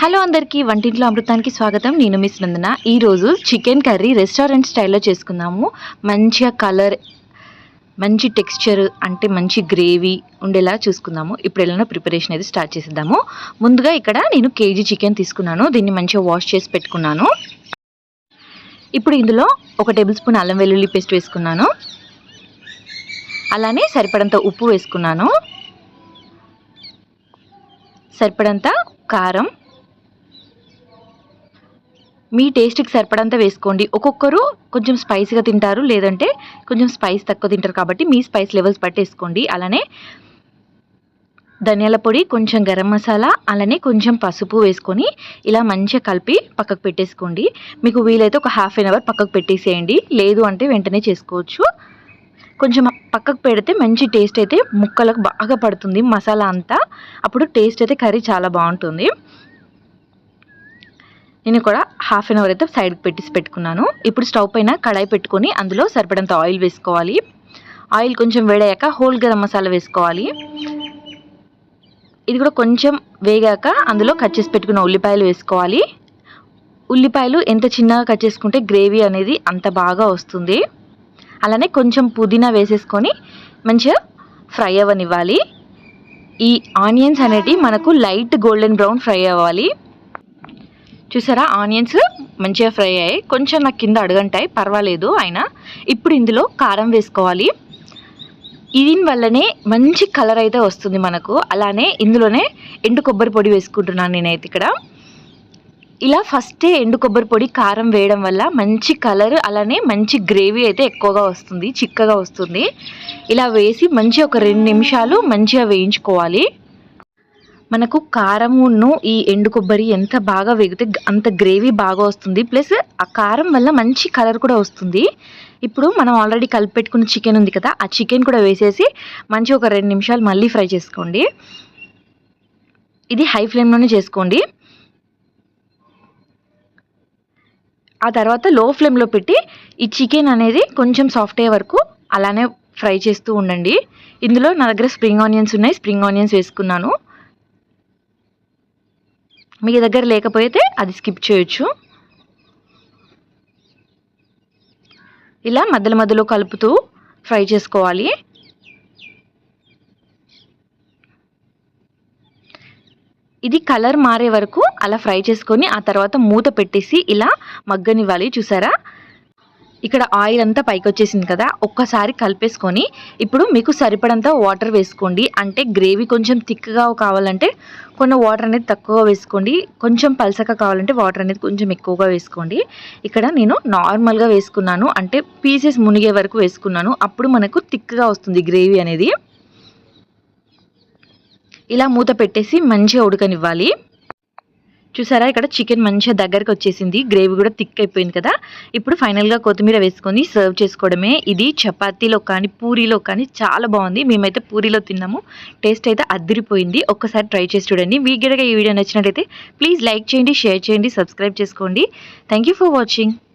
Hello అందరికీ వంటింట్లో అమృతానికి స్వాగతం. నేను మిస్ నందన. ఈరోజు చికెన్ కర్రీ రెస్టారెంట్ స్టైల్లో చేసుకుందాము. మంచిగా కలర్ మంచి టెక్స్చర్ అంటే మంచి గ్రేవీ ఉండేలా చూసుకుందాము. ఇప్పుడు ఎలా ప్రిపరేషన్ అయితే స్టార్ట్ చేసేద్దాము. ముందుగా ఇక్కడ నేను కేజీ చికెన్ తీసుకున్నాను. దీన్ని మంచిగా వాష్ చేసి పెట్టుకున్నాను. ఇప్పుడు ఇందులో ఒక టేబుల్ స్పూన్ అల్లం వెల్లుల్లి పేస్ట్ వేసుకున్నాను. అలానే సరిపడంత ఉప్పు వేసుకున్నాను. సరిపడంత కారం మీ టేస్ట్కి సరిపడంత వేసుకోండి. ఒక్కొక్కరు కొంచెం స్పైసీగా తింటారు లేదంటే కొంచెం స్పైస్ తక్కువ తింటారు కాబట్టి మీ స్పైస్ లెవెల్స్ పట్టేసుకోండి. అలానే ధనియాల పొడి కొంచెం గరం మసాలా అలానే కొంచెం పసుపు వేసుకొని ఇలా మంచిగా కలిపి పక్కకు పెట్టేసుకోండి. మీకు వీలైతే ఒక హాఫ్ అన్ అవర్ పక్కకు పెట్టేసేయండి. లేదు అంటే వెంటనే చేసుకోవచ్చు. కొంచెం పక్కకు పెడితే మంచి టేస్ట్ అయితే ముక్కలకు బాగా పడుతుంది మసాలా అంతా. అప్పుడు టేస్ట్ అయితే కర్రీ చాలా బాగుంటుంది. నేను కూడా హాఫ్ అన్ అవర్ అయితే సైడ్కి పెట్టేసి పెట్టుకున్నాను. ఇప్పుడు స్టవ్ పైన కడాయి పెట్టుకొని అందులో సరిపడంత ఆయిల్ వేసుకోవాలి. ఆయిల్ కొంచెం వేడయ్యాక హోల్ గరం మసాలా వేసుకోవాలి. ఇది కూడా కొంచెం వేగాక అందులో కట్ చేసి పెట్టుకున్న ఉల్లిపాయలు వేసుకోవాలి. ఉల్లిపాయలు ఎంత చిన్నగా కట్ చేసుకుంటే గ్రేవీ అనేది అంత బాగా వస్తుంది. అలానే కొంచెం పుదీనా వేసేసుకొని మంచిగా ఫ్రై అవ్వనివ్వాలి. ఈ ఆనియన్స్ అనేటివి మనకు లైట్ గోల్డెన్ బ్రౌన్ ఫ్రై అవ్వాలి. చూసారా? ఆనియన్స్ మంచిగా ఫ్రై అయ్యాయి. కొంచెం నాకు కింద అడుగంటాయి. పర్వాలేదు అయినా. ఇప్పుడు ఇందులో కారం వేసుకోవాలి. దీని వల్లనే మంచి కలర్ అయితే వస్తుంది మనకు. అలానే ఇందులోనే ఎండు కొబ్బరి పొడి వేసుకుంటున్నాను నేనైతే ఇక్కడ. ఇలా ఫస్టే ఎండు కొబ్బరి పొడి కారం వేయడం వల్ల మంచి కలర్ అలానే మంచి గ్రేవీ అయితే ఎక్కువగా వస్తుంది. చిక్కగా వస్తుంది. ఇలా వేసి మంచి ఒక రెండు నిమిషాలు మంచిగా వేయించుకోవాలి. మనకు కారమును ఈ ఎండు కొబ్బరి ఎంత బాగా వేగితే అంత గ్రేవీ బాగా వస్తుంది. ప్లస్ ఆ కారం వల్ల మంచి కలర్ కూడా వస్తుంది. ఇప్పుడు మనం ఆల్రెడీ కలిపెట్టుకున్న చికెన్ ఉంది కదా ఆ చికెన్ కూడా వేసేసి మంచి ఒక రెండు నిమిషాలు మళ్ళీ ఫ్రై చేసుకోండి. ఇది హై ఫ్లేమ్లోనే చేసుకోండి. ఆ తర్వాత లో ఫ్లేమ్లో పెట్టి ఈ చికెన్ అనేది కొంచెం సాఫ్ట్ అయ్యే వరకు అలానే ఫ్రై చేస్తూ ఉండండి. ఇందులో నా దగ్గర స్ప్రింగ్ ఆనియన్స్ ఉన్నాయి స్ప్రింగ్ ఆనియన్స్ వేసుకున్నాను. మీ దగ్గర లేకపోతే అది స్కిప్ చేయొచ్చు. ఇలా మధ్యలో మధ్యలో కలుపుతూ ఫ్రై చేసుకోవాలి. ఇది కలర్ మారే వరకు అలా ఫ్రై చేసుకొని ఆ తర్వాత మూత పెట్టేసి ఇలా మగ్గనివ్వాలి. చూసారా? ఇక్కడ ఆయిల్ అంతా పైకి వచ్చేసింది కదా ఒక్కసారి కలిపేసుకొని ఇప్పుడు మీకు సరిపడంత వాటర్ వేసుకోండి. అంటే గ్రేవీ కొంచెం థిక్గా కావాలంటే కొన్ని వాటర్ అనేది తక్కువగా వేసుకోండి. కొంచెం పలసగా కావాలంటే వాటర్ అనేది కొంచెం ఎక్కువగా వేసుకోండి. ఇక్కడ నేను నార్మల్గా వేసుకున్నాను. అంటే పీసెస్ మునిగే వరకు వేసుకున్నాను. అప్పుడు మనకు థిక్గా వస్తుంది గ్రేవీ అనేది. ఇలా మూత పెట్టేసి మంచిగా ఉడకనివ్వాలి. చూసారా? ఇక్కడ చికెన్ మంచిగా దగ్గరకు వచ్చేసింది. గ్రేవీ కూడా థిక్ అయిపోయింది కదా. ఇప్పుడు ఫైనల్గా కొత్తిమీర వేసుకొని సర్వ్ చేసుకోవడమే. ఇది చపాతీలో కానీ పూరీలో కానీ చాలా బాగుంది. మేమైతే పూరీలో తిన్నాము. టేస్ట్ అయితే అద్దరిపోయింది ఒక్కసారి ట్రై చేసి చూడండి. మీకు గనక ఈ వీడియో నచ్చినట్టయితే ప్లీజ్ లైక్ చేయండి షేర్ చేయండి సబ్స్క్రైబ్ చేసుకోండి. Thank for watching